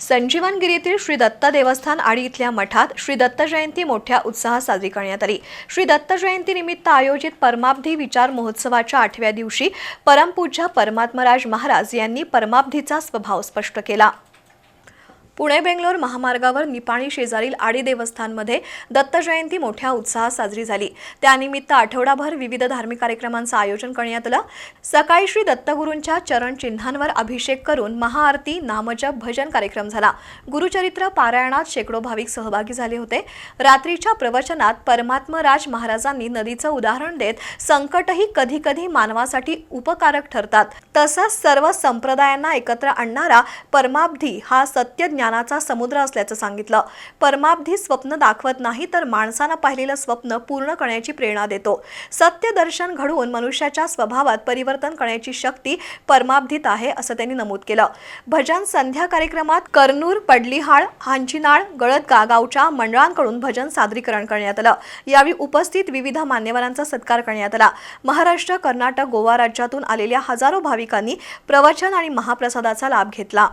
संजीवनगिरीतील श्री दत्त देवस्थान आडी इथल्या मठात श्री दत्त जयंती मोठ्या उत्साहात साजरी करण्यात आली. श्री दत्त जयंती निमित्त आयोजित परमाब्धी विचार महोत्सवाच्या आठव्या दिवशी परमपूज्य परमात्मराज महाराज यांनी परमाब्धीचा स्वभाव स्पष्ट केला. पुणे बेंगलोर महामार्गावर निपाणी शेजारील आडी देवस्थानमध्ये दत्त जयंती मोठ्या उत्साहात साजरी झाली. त्यानिमित्त आठवडाभर विविध धार्मिक कार्यक्रमांचं आयोजन करण्यात आलं. सकाळी श्री दत्तगुरूंच्या चरण चिन्हांवर अभिषेक करून महाआरती नामजप भजन कार्यक्रम झाला. गुरुचरित्र पारायणात शेकडो भाविक सहभागी झाले होते. रात्रीच्या प्रवचनात परमात्मराज महाराजांनी नदीचं उदाहरण देत संकटही कधी कधी मानवासाठी उपकारक ठरतात. तसंच सर्व संप्रदायांना एकत्र आणणारा परमाब्धी हा सत्यज्ञ ज्ञानाचा समुद्र असल्याचं सांगितलं. परमाब्धी स्वप्न दाखवत नाही तर माणसानं पाहिलेलं स्वप्न पूर्ण करण्याची प्रेरणा देतो. सत्य दर्शन घडवून मनुष्याच्या स्वभावात परिवर्तन करण्याची शक्ती परमाब्धीत आहे असं त्यांनी नमूद केलं. भजन संध्या कार्यक्रमात कर्नूर पडलीहाळ हांचीनाळ गळदगा गावच्या मंडळांकडून भजन सादरीकरण करण्यात आलं. यावेळी उपस्थित विविध मान्यवरांचा सत्कार करण्यात आला. महाराष्ट्र कर्नाटक गोवा राज्यातून आलेल्या हजारो भाविकांनी प्रवचन आणि महाप्रसादाचा लाभ घेतला.